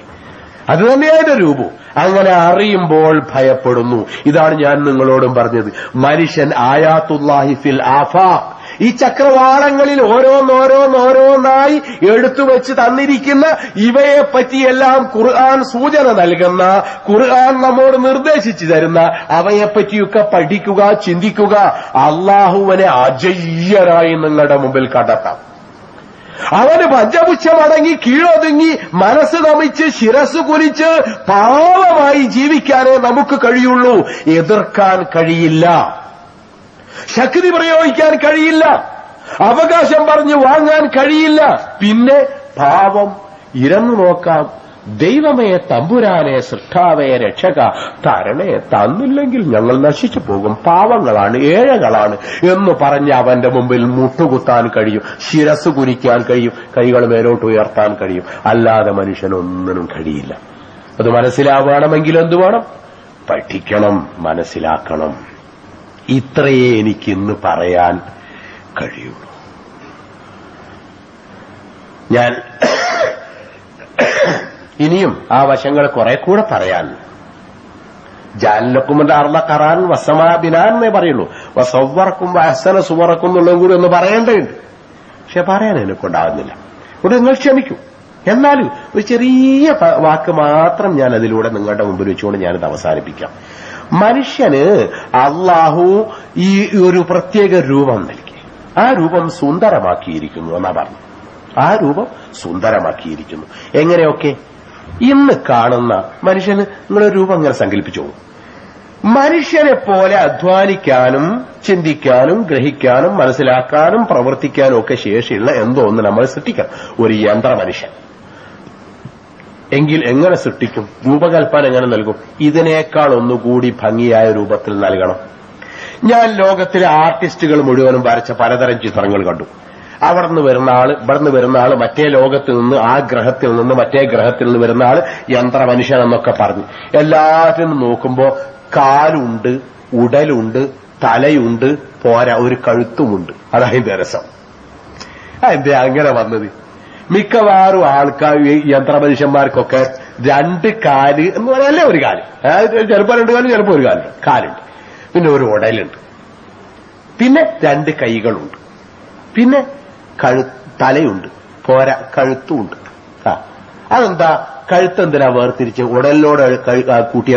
S1: അത് തന്നെയായിട്ട് രൂപം അങ്ങനെ അറിയുമ്പോൾ ഭയപ്പെടുന്നു. ഇതാണ് ഞാൻ നിങ്ങളോടും പറഞ്ഞത്. മനുഷ്യൻ ആയാത്തുല്ലാഹി ഫിൽ ആഫാഖ്. ഈ ചക്രവാളങ്ങളിൽ ഓരോന്നോരോന്നോരോന്നായി എടുത്തു വെച്ച് തന്നിരിക്കുന്ന ഇവയെ പറ്റിയെല്ലാം ഖുർആൻ സൂചന നൽകുന്ന ഖുർആൻ നമ്മോട് നിർദ്ദേശിച്ചു തരുന്ന അവയെപ്പറ്റിയൊക്കെ പഠിക്കുക ചിന്തിക്കുക അള്ളാഹുവിനെ അജയ്യരായി നിങ്ങളുടെ മുമ്പിൽ കണ്ടെത്താം. അവന് പഞ്ചപുച്ഛമടങ്ങി കീഴൊതുങ്ങി മനസ്സ് നമിച്ച് ശിരസ് കുലിച്ച് പാവമായി ജീവിക്കാനേ നമുക്ക് കഴിയുള്ളൂ. എതിർക്കാൻ കഴിയില്ല. ശക്തി പ്രയോഗിക്കാൻ കഴിയില്ല. അവകാശം പറഞ്ഞു വാങ്ങാൻ കഴിയില്ല. പിന്നെ പാവം ഇരന്നു നോക്കാം. ദൈവമേ തമ്പുരാനെ സൃഷ്ടാവേ രക്ഷക തരണേ തന്നില്ലെങ്കിൽ ഞങ്ങൾ നശിച്ചു പോകും. പാവങ്ങളാണ് ഏഴകളാണ് എന്ന് പറഞ്ഞ് അവന്റെ മുമ്പിൽ മുട്ടുകുത്താൻ കഴിയും. ശിരസ് കുനിക്കാൻ കഴിയും. കൈകൾ മേലോട്ട് ഉയർത്താൻ കഴിയും. അല്ലാതെ മനുഷ്യനൊന്നിനും കഴിയില്ല. അത് മനസ്സിലാവണമെങ്കിൽ എന്തു വേണം? പഠിക്കണം മനസ്സിലാക്കണം. ഇത്രയേ എനിക്കിന്ന് പറയാൻ കഴിയുള്ളൂ. ഞാൻ ഇനിയും ആ വശങ്ങൾ കുറെ കൂടെ പറയാൻ. ജാലക്കുമുന്റെ അർള കറാൻ വസമാ ബിനാൻ എന്നേ പറയുള്ളൂ. വസവറക്കും വസന സുവറക്കും എന്നുള്ളതും കൂടി ഒന്ന് പറയേണ്ടതുണ്ട്. പക്ഷെ പറയാൻ എനിക്കുണ്ടാവുന്നില്ല. ഇവിടെ നിങ്ങൾ ക്ഷമിക്കൂ. എന്നാലും ഒരു ചെറിയ വാക്ക് മാത്രം ഞാൻ അതിലൂടെ നിങ്ങളുടെ മുമ്പിൽ വെച്ചുകൊണ്ട് ഞാനിത് അവസാനിപ്പിക്കാം. മനുഷ്യന് അള്ളാഹു ഈ ഒരു പ്രത്യേക രൂപം നൽകി. ആ രൂപം സുന്ദരമാക്കിയിരിക്കുന്നു എന്നാ പറഞ്ഞു. ആ രൂപം സുന്ദരമാക്കിയിരിക്കുന്നു. എങ്ങനെയൊക്കെ? ഇന്ന് കാണുന്ന മനുഷ്യന് നിങ്ങളൊരു രൂപം അങ്ങനെ സങ്കല്പിച്ചു. മനുഷ്യനെ പോലെ അധ്വാനിക്കാനും ചിന്തിക്കാനും ഗ്രഹിക്കാനും മനസ്സിലാക്കാനും പ്രവർത്തിക്കാനും ഒക്കെ ശേഷിയുള്ള എന്തോ ഒന്ന് നമ്മൾ സൃഷ്ടിക്കാം ഒരു യന്ത്ര മനുഷ്യൻ. എങ്കിൽ എങ്ങനെ സൃഷ്ടിക്കും? രൂപകൽപ്പന എങ്ങനെ നൽകും? ഇതിനേക്കാൾ ഒന്നുകൂടി ഭംഗിയായ രൂപത്തിൽ നൽകണം. ഞാൻ ലോകത്തിലെ ആർട്ടിസ്റ്റുകൾ മുഴുവനും വരച്ച പലതരം ചിത്രങ്ങൾ കണ്ടു. അവിടെ നിന്ന് വരുന്ന ആൾ ഇവിടെ നിന്ന് വരുന്ന ആൾ മറ്റേ ലോകത്തിൽ നിന്ന് ആ ഗ്രഹത്തിൽ നിന്ന് മറ്റേ ഗ്രഹത്തിൽ നിന്ന് വരുന്ന ആൾ യന്ത്ര മനുഷ്യൻ എന്നൊക്കെ പറഞ്ഞു. എല്ലാത്തിനും നോക്കുമ്പോ കാലുണ്ട് ഉടലുണ്ട് തലയുണ്ട് പോരാ ഒരു കഴുത്തുമുണ്ട്. അതായത് രസം. എന്തേ അങ്ങനെ വന്നത്. മിക്കവാറും ആൾക്കാർ യന്ത്രമനുഷ്യന്മാർക്കൊക്കെ രണ്ട് കാൽ എന്ന് പറയാനല്ലേ ഒരു കാൽ. ചിലപ്പോൾ രണ്ട് കാൽ ചിലപ്പോൾ ഒരു കാലുണ്ട് കാലുണ്ട്. പിന്നെ ഒരു ഉടലുണ്ട്. പിന്നെ രണ്ട് കൈകളുണ്ട്. പിന്നെ കഴു തലയുണ്ട്. പോരാ കഴുത്തുമുണ്ട് ആ. അതെന്താ? കഴുത്ത് എന്തിനാ വേർതിരിച്ച്? ഉടലിനോട്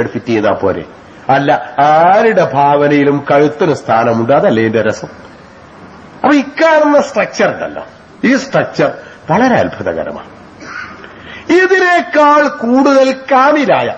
S1: ഫിറ്റ് ചെയ്താ പോരെ. അല്ല ആരുടെ ഭാവനയിലും കഴുത്തിന് സ്ഥാനമുണ്ട്? അതല്ലേ ഇതിന്റെ രസം. അപ്പൊ ഇക്കാണുന്ന സ്ട്രക്ചർ ഉണ്ടല്ലോ. ഈ സ്ട്രക്ചർ വളരെ അത്ഭുതകരമാണ്. ഇതിനേക്കാൾ കൂടുതൽ കാമിലായ